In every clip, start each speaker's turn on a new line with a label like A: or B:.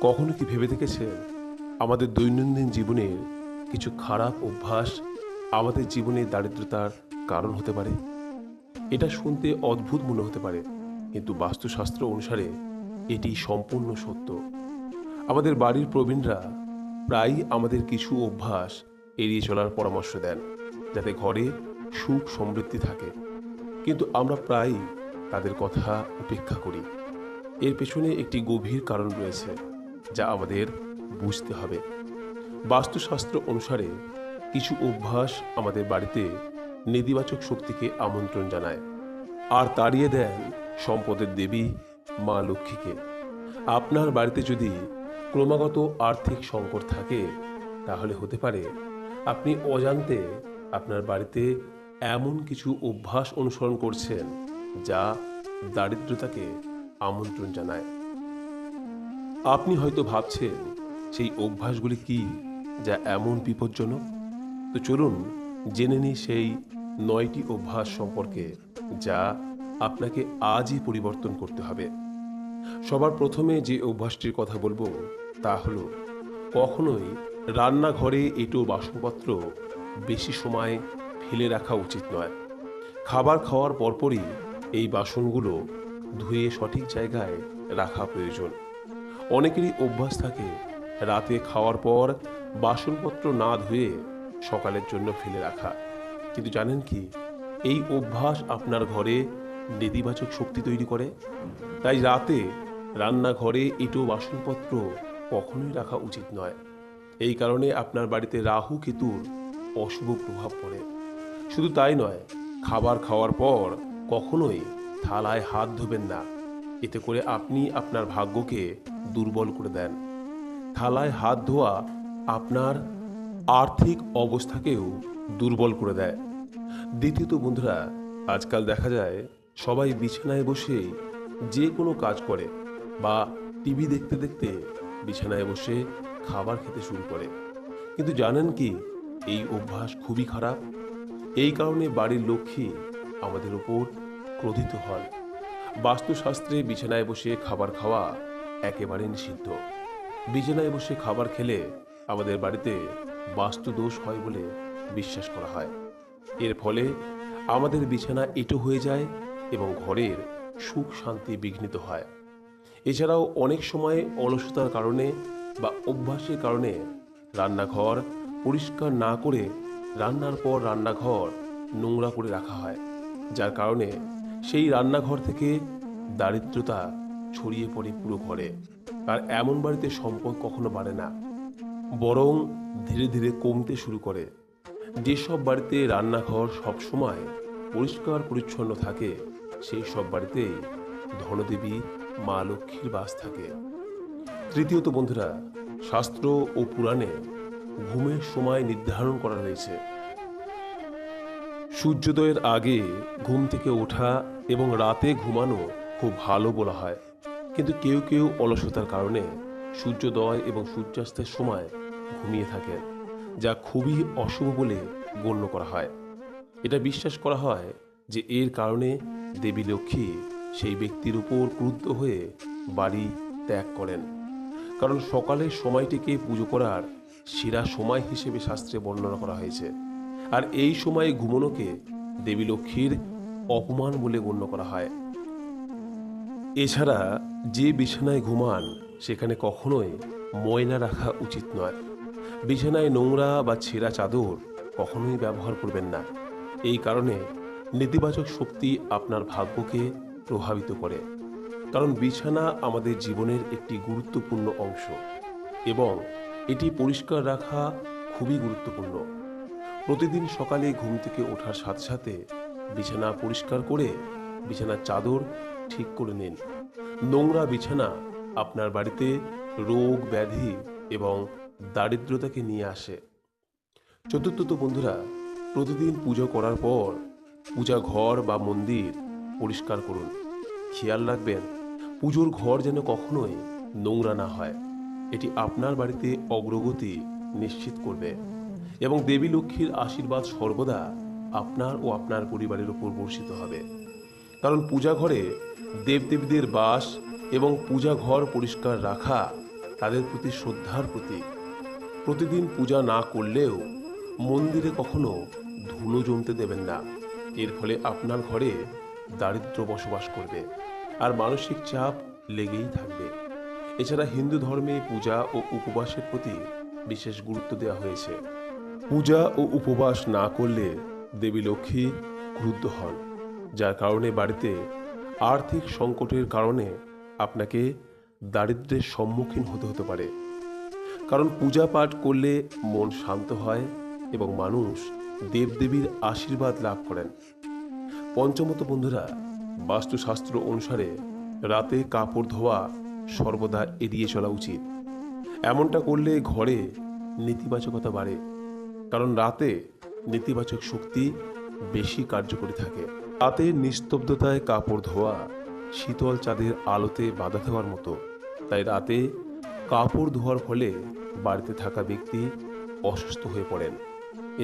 A: কখনো কি ভেবে দেখেছেন? আমাদের দৈনন্দিন জীবনের কিছু খারাপ অভ্যাস আমাদের জীবনে দারিদ্রতার কারণ হতে পারে। এটা শুনতে অদ্ভুত মনে হতে পারে, কিন্তু বাস্তুশাস্ত্র অনুসারে এটি সম্পূর্ণ সত্য। আমাদের বাড়ির প্রবীণরা প্রায়ই আমাদের কিছু অভ্যাস এড়িয়ে চলার পরামর্শ দেন, যাতে ঘরে সুখ সমৃদ্ধি থাকে। কিন্তু আমরা প্রায়ই তাদের কথা উপেক্ষা করি। এর পেছনে একটি গভীর কারণ রয়েছে। যা আমাদের বুঝতে হবে। বাস্তুশাস্ত্র অনুসারে কিছু অভ্যাস আমাদের বাড়িতে নেতিবাচক শক্তিকে আমন্ত্রণ জানায় আর তাড়িয়ে দেন সম্পদের দেবী মা লক্ষ্মীকে। আপনার বাড়িতে যদি ক্রমাগত আর্থিক সংকট থাকে, তাহলে হতে পারে আপনি অজান্তে আপনার বাড়িতে এমন কিছু অভ্যাস অনুসরণ করছেন যা দারিদ্রতাকে আমন্ত্রণ জানায়। আপনি হয়তো ভাবছেন, সেই অভ্যাসগুলি কি যা এমন বিপজ্জনক? তো চলুন জেনে নিই সেই নয়টি অভ্যাস সম্পর্কে যা আপনাকে আজই পরিবর্তন করতে হবে। সবার প্রথমে যে অভ্যাসটির কথা বলব, তা হলো কখনোই রান্নাঘরে এটো বাসনপত্র বেশি সময় ফেলে রাখা উচিত নয়। খাবার খাওয়ার পরপরই এই বাসনগুলো ধুয়ে সঠিক জায়গায় রাখা প্রয়োজন। অনেকেরই অভ্যাস থাকে রাতে খাওয়ার পর বাসনপত্র না ধুয়ে সকালের জন্য ফেলে রাখা। কিন্তু জানেন কি? এই অভ্যাস আপনার ঘরে নেতিবাচক শক্তি তৈরি করে। তাই রাতে রান্নাঘরে এটো বাসনপত্র কখনোই রাখা উচিত নয়। এই কারণে আপনার বাড়িতে রাহু কেতুর অশুভ প্রভাব পড়ে। শুধু তাই নয়, খাবার খাওয়ার পর কখনোই থালায় হাত ধোবেন না। এতে করে আপনি আপনার ভাগ্যকে দুর্বল করে দেন। থালায় হাত ধোয়া আপনার আর্থিক অবস্থাকেও দুর্বল করে দেয়। দ্বিতীয়ত বন্ধুরা, আজকাল দেখা যায় সবাই বিছানায় বসে যে কোনো কাজ করে বা টিভি দেখতে দেখতে বিছানায় বসে খাবার খেতে শুরু করে। কিন্তু জানেন কি, এই অভ্যাস খুবই খারাপ। এই কারণে বাড়ির লক্ষ্মী আমাদের উপর ক্রোধিত হন। বাস্তুশাস্ত্রে বিছানায় বসে খাবার খাওয়া একেবারে নিষিদ্ধ। বিছানায় বসে খাবার খেলে আমাদের বাড়িতে বাস্তু দোষ হয় বলে বিশ্বাস করা হয়। এর ফলে আমাদের বিছানা এটো হয়ে যায় এবং ঘরের সুখ শান্তি বিঘ্নিত হয়। এছাড়াও অনেক সময় অলসতার কারণে বা অভ্যাসের কারণে রান্নাঘর পরিষ্কার না করে রান্নার পর রান্নাঘর নোংরা করে রাখা হয়, যার কারণে সেই রান্নাঘর থেকে দারিদ্রতা ছড়িয়ে পড়ে পুরো ঘরে। আর এমন বাড়িতে সম্পদ কখনো বাড়ে না। বরং ধীরে ধীরে কমতে শুরু করে। যেসব বাড়িতে রান্নাঘর সবসময় পরিষ্কার পরিচ্ছন্ন থাকে, সেই সব বাড়িতেই ধনদেবী, মা লক্ষ্মীর বাস থাকে। তৃতীয়ত বন্ধুরা, শাস্ত্র ও পুরাণে ঘুমের সময় নির্ধারণ করা হয়েছে। সূর্যোদয়ের আগে ঘুম থেকে ওঠা এবং রাতে ঘুমানো খুব ভালো বলা হয়। কিন্তু কেউ কেউ অলসতার কারণে সূর্যোদয় এবং সূর্যাস্তের সময় ঘুমিয়ে থাকে যা খুবই অশুভ বলে গণ্য করা হয়। এটা বিশ্বাস করা হয় যে এর কারণে দেবী লক্ষ্মী সেই ব্যক্তির উপর ক্রুদ্ধ হয়ে বাড়ি ত্যাগ করেন। কারণ সকালের সময়টিকে পুজো করার সেরা সময় হিসেবে শাস্ত্রে বর্ণনা করা হয়েছে। আর এই সময়ে ঘুমনোকে দেবী লক্ষ্মীর অপমান বলে গণ্য করা হয়। এছাড়া যে বিছানায় ঘুমান, সেখানে কখনোই ময়লা রাখা উচিত নয়। বিছানায় নোংরা বা ছেঁড়া চাদর কখনোই ব্যবহার করবেন না। এই কারণে নেতিবাচক শক্তি আপনার ভাগ্যকে প্রভাবিত করে। কারণ বিছানা আমাদের জীবনের একটি গুরুত্বপূর্ণ অংশ এবং এটি পরিষ্কার রাখা খুবই গুরুত্বপূর্ণ। প্রতিদিন সকালে ঘুম থেকে ওঠার সাথে সাথে বিছানা পরিষ্কার করে বিছানার চাদর ঠিক করে নিন। নোংরা বিছানা আপনার বাড়িতে রোগ, ব্যাধি এবং দারিদ্রতাকে নিয়ে আসে। চতুর্থত বন্ধুরা, প্রতিদিন পুজো করার পর পূজা ঘর বা মন্দির পরিষ্কার করুন। খেয়াল রাখবেন, পুজোর ঘর যেন কখনোই নোংরা না হয়। এটি আপনার বাড়িতে অগ্রগতি নিশ্চিত করবে। এবং দেবী লক্ষ্মীর আশীর্বাদ সর্বদা আপনার ও আপনার পরিবারের উপর বর্ষিত হবে। কারণ পূজা ঘরে দেবদেবীদের বাস এবং পূজা ঘর পরিষ্কার রাখা তাদের প্রতি শ্রদ্ধার প্রতীক। প্রতিদিন পূজা না করলেও মন্দিরে কখনো ধুলো জমতে দেবেন না। এর ফলে আপনার ঘরে দারিদ্র বসবাস করবে আর মানসিক চাপ লেগেই থাকবে। এছাড়া হিন্দু ধর্মে পূজা ও উপবাসের প্রতি বিশেষ গুরুত্ব দেওয়া হয়েছে। পূজা ও উপবাস না করলে দেবী লক্ষ্মী ক্রুদ্ধ হন, যার কারণে বাড়িতে আর্থিক সংকটের কারণে আপনাকে দারিদ্র্যের সম্মুখীন হতে হতে পারে। কারণ পূজা পাঠ করলে মন শান্ত হয় এবং মানুষ দেবদেবীর আশীর্বাদ লাভ করেন। পঞ্চমত বন্ধুরা, বাস্তুশাস্ত্র অনুসারে রাতে কাপড় ধোয়া সর্বদা এড়িয়ে চলা উচিত। এমনটা করলে ঘরে নেতিবাচকতা বাড়ে। কারণ রাতে নেতিবাচক শক্তি বেশি কার্যকরী থাকে। রাতে নিস্তব্ধতায় কাপড় ধোয়া শীতল চাঁদের আলোতে বাধা দেওয়ার মতো। তাই রাতে কাপড় ধোয়ার ফলে বাড়িতে থাকা ব্যক্তি অসুস্থ হয়ে পড়েন।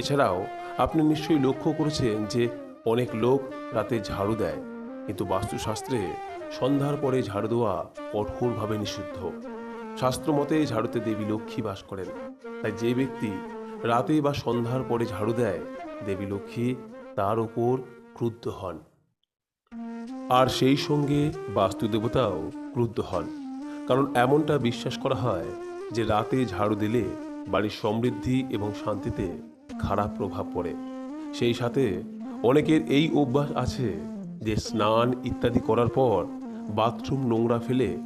A: এছাড়াও আপনি নিশ্চয়ই লক্ষ্য করেছেন যে অনেক লোক রাতে ঝাড়ু দেয়, কিন্তু বাস্তুশাস্ত্রে সন্ধ্যার পরে ঝাড়ু দেওয়া কঠোরভাবে নিষিদ্ধ। শাস্ত্র মতে ঝাড়ুতে দেবী লক্ষ্মী বাস করেন। তাই যে ব্যক্তি রাতে বা সন্ধ্যার পরে ঝাড়ু দেয় দেবী লক্ষ্মী, তার ওপর ক্রুদ্ধ হন। আর সেই সঙ্গে বাস্তু দেবতাও ক্রুদ্ধ হন। কারণ এমনটা বিশ্বাস করা হয় যে রাতে ঝাড়ু দিলে বাড়ির সমৃদ্ধি এবং শান্তিতে খারাপ প্রভাব পড়ে। সেই সাথে অনেকের এই অভ্যাস আছে যে স্নান ইত্যাদি করার পর বাথরুম নোংরা ফেলে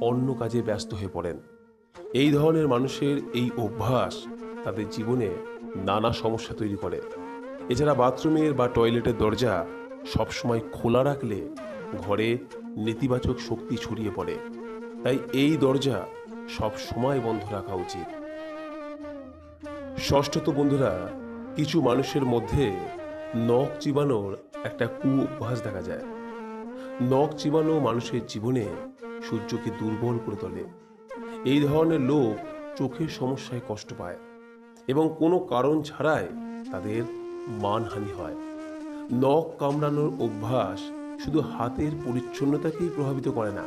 A: অন্য কাজে ব্যস্ত হয়ে পড়েন। এই ধরনের মানুষের এই অভ্যাস তাদের জীবনে নানা সমস্যা তৈরি করে। এছাড়া বাথরুমের বা টয়লেটের দরজা সবসময় খোলা রাখলে ঘরে নেতিবাচক শক্তি ছড়িয়ে পড়ে। তাই এই দরজা সব সময় বন্ধ রাখা উচিত। ষষ্ঠত বন্ধুরা, কিছু মানুষের মধ্যে নখ চিবানোর একটা কু অভ্যাস দেখা যায়। নখ চিবানো মানুষের জীবনে সূর্যকে দুর্বল করে তোলে। এই ধরনের লোক চোখের সমস্যায় কষ্ট পায়। এবং কোনো কারণ ছাড়াই তাদের মানহানি হয়। নখ কামড়ানোর অভ্যাস শুধু হাতের পরিচ্ছন্নতাকেই প্রভাবিত করে না,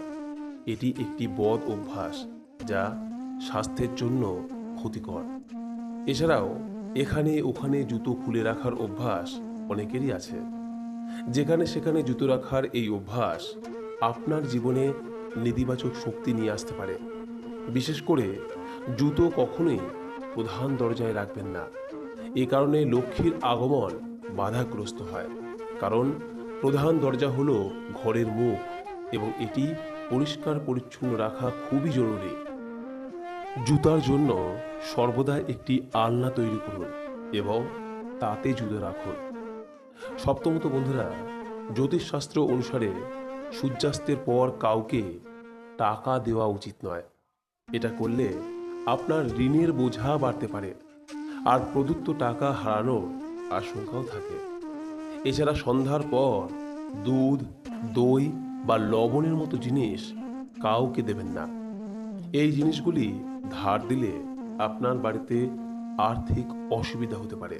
A: এটি একটি বদ অভ্যাস যা স্বাস্থ্যের জন্য ক্ষতিকর। এছাড়াও এখানে ওখানে জুতো খুলে রাখার অভ্যাস অনেকেরই আছে। যেখানে সেখানে জুতো রাখার এই অভ্যাস আপনার জীবনে নেতিবাচক শক্তি নিয়ে আসতে পারে। বিশেষ করে জুতো কখনোই প্রধান দরজায় রাখবেন না। এ কারণে লক্ষ্মীর আগমন বাধাগ্রস্ত হয়। কারণ প্রধান দরজা হলো ঘরের মুখ এবং এটি পরিষ্কার পরিচ্ছন্ন রাখা খুবই জরুরি। জুতার জন্য সর্বদা একটি আলনা তৈরি করুন এবং তাতে জুতো রাখুন। সপ্তমত বন্ধুরা, জ্যোতিষশাস্ত্র অনুসারে সূর্যাস্তের পর কাউকে টাকা দেওয়া উচিত নয়। এটা করলে আপনার ঋণের বোঝা বাড়তে পারে, আর প্রদত্ত টাকা হারানোর আশঙ্কাও থাকে। এছাড়া সন্ধ্যার পর দুধ, দই বা লবণের মতো জিনিস কাউকে দেবেন না। এই জিনিসগুলি ধার দিলে আপনার বাড়িতে আর্থিক অসুবিধা হতে পারে,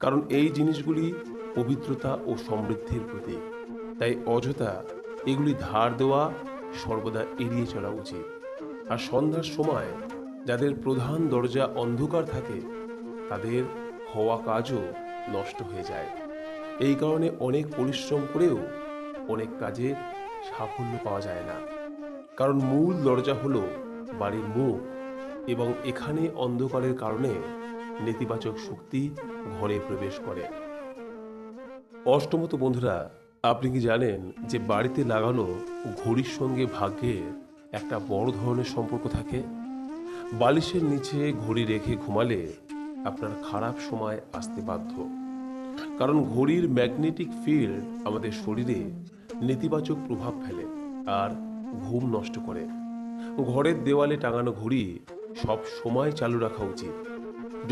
A: কারণ এই জিনিসগুলি পবিত্রতা ও সমৃদ্ধির প্রতীক। তাই অযথা এগুলি ধার দেওয়া সর্বদা এড়িয়ে চলা উচিত। আর সন্ধ্যার সময় যাদের প্রধান দরজা অন্ধকার থাকে, তাদের হওয়া কাজও নষ্ট হয়ে যায়। এই কারণে অনেক পরিশ্রম করেও অনেক কাজে সাফল্য পাওয়া যায় না। কারণ মূল দরজা হলো বাড়ির মুখ এবং এখানে অন্ধকারের কারণে নেতিবাচক শক্তি ঘরে প্রবেশ করে। অষ্টমত বন্ধুরা, আপনি কি জানেন যে বাড়িতে লাগানো ঘড়ির সঙ্গে ভাগ্যের একটা বড় ধরনের সম্পর্ক থাকে? বালিশের নিচে ঘড়ি রেখে ঘুমালে আপনার খারাপ সময় আসতে বাধ্য। কারণ ঘড়ির ম্যাগনেটিক ফিল্ড আমাদের শরীরে নেতিবাচক প্রভাব ফেলে, আর ঘুম নষ্ট করে। ঘরের দেওয়ালে টাঙানো ঘড়ি সব সময় চালু রাখা উচিত।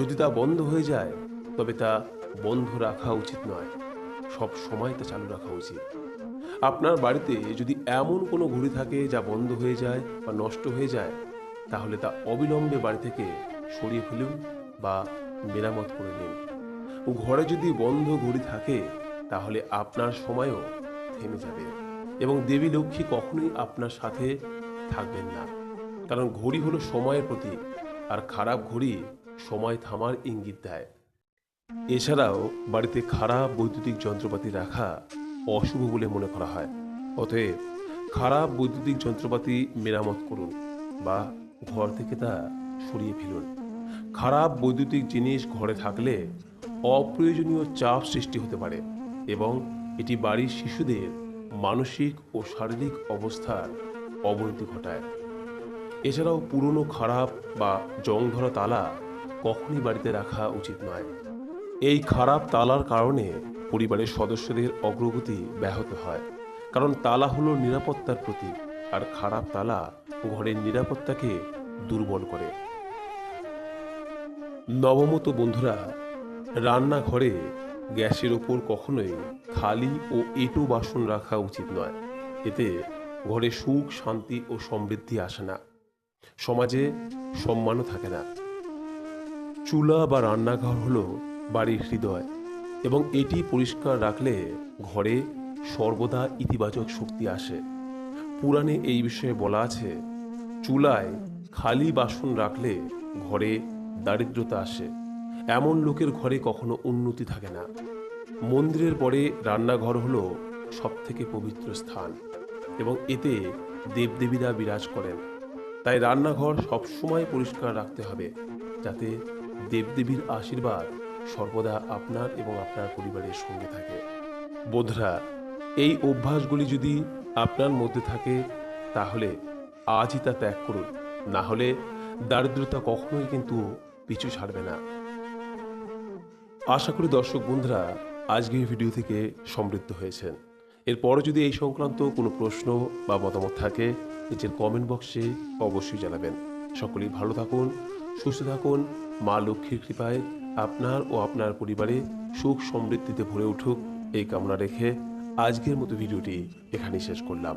A: যদি তা বন্ধ হয়ে যায়, তবে তা বন্ধ রাখা উচিত নয়। সব সময় তা চালু রাখা উচিত। আপনার বাড়িতে যদি এমন কোনো ঘড়ি থাকে যা বন্ধ হয়ে যায় বা নষ্ট হয়ে যায় তাহলে তা অবিলম্বে বাড়ি থেকে সরিয়ে ফেলুন বা মেরামত করে নিন। ঘরে যদি বন্ধ ঘড়ি থাকে, তাহলে আপনার সময়ও থেমে যাবে এবং দেবী লক্ষ্মী কখনোই আপনার সাথে থাকবেন না। কারণ ঘড়ি হলো সময়ের প্রতীক, আর খারাপ ঘড়ি সময় থামার ইঙ্গিত দেয়। এছাড়াও বাড়িতে খারাপ বৈদ্যুতিক যন্ত্রপাতি রাখা অশুভ বলে মনে করা হয়। অতএব খারাপ বৈদ্যুতিক যন্ত্রপাতি মেরামত করুন বা ঘর থেকে তা সরিয়ে ফেলুন খারাপ বৈদ্যুতিক জিনিস ঘরে থাকলে অপ্রয়োজনীয় চাপ সৃষ্টি হতে পারে এবং এটি বাড়ির শিশুদের মানসিক ও শারীরিক অবস্থার অবনতি ঘটায়। এছাড়াও পুরনো খারাপ বা জং ধরা তালা কখনই বাড়িতে রাখা উচিত নয়। এই খারাপ তালার কারণে পরিবারের সদস্যদের অগ্রগতি ব্যাহত হয়, কারণ তালা হলো নিরাপত্তার প্রতীক আর খারাপ তালা ঘরের নিরাপত্তাকে দুর্বল করে। নবমত বন্ধুরা, রান্নাঘরে গ্যাসের ওপর কখনোই থালি ও এঁটো বাসন রাখা উচিত নয়। এতে ঘরে সুখ, শান্তি ও সমৃদ্ধি আসে না। সমাজে সম্মানও থাকে না। চুলা বা রান্নাঘর হলো বাড়ির হৃদয় এবং এটি পরিষ্কার রাখলে ঘরে সর্বদা ইতিবাচক শক্তি আসে। পুরাণে এই বিষয়ে বলা আছে চুলায় খালি বাসন রাখলে ঘরে দারিদ্রতা আসে। এমন লোকের ঘরে কখনো উন্নতি থাকে না। মন্দিরের পরে রান্নাঘর হলো সব থেকে পবিত্র স্থান এবং এতে দেবদেবীরা বিরাজ করেন। তাই রান্নাঘর সবসময় পরিষ্কার রাখতে হবে যাতে দেবদেবীর আশীর্বাদ সর্বদা আপনার এবং আপনার পরিবারের সঙ্গে থাকে। বোধরা এই অভ্যাসগুলি যদি আপনার মধ্যে থাকে, তাহলে আজই তা ত্যাগ করুন। না হলে দারিদ্রতা কখনোই কিন্তু পিছু ছাড়বে না। আশা করি দর্শক বন্ধুরা, আজকের ভিডিও থেকে সমৃদ্ধ হয়েছেন। এরপরও যদি এই সংক্রান্ত কোনো প্রশ্ন বা মতামত থাকে, নিচের কমেন্ট বক্সে অবশ্যই জানাবেন। সকলেই ভালো থাকুন, সুস্থ থাকুন। মা লক্ষ্মীর কৃপায় আপনার ও আপনার পরিবারে সুখ সমৃদ্ধিতে ভরে উঠুক এই কামনা রেখে আজকের মতো ভিডিওটি এখানেই শেষ করলাম।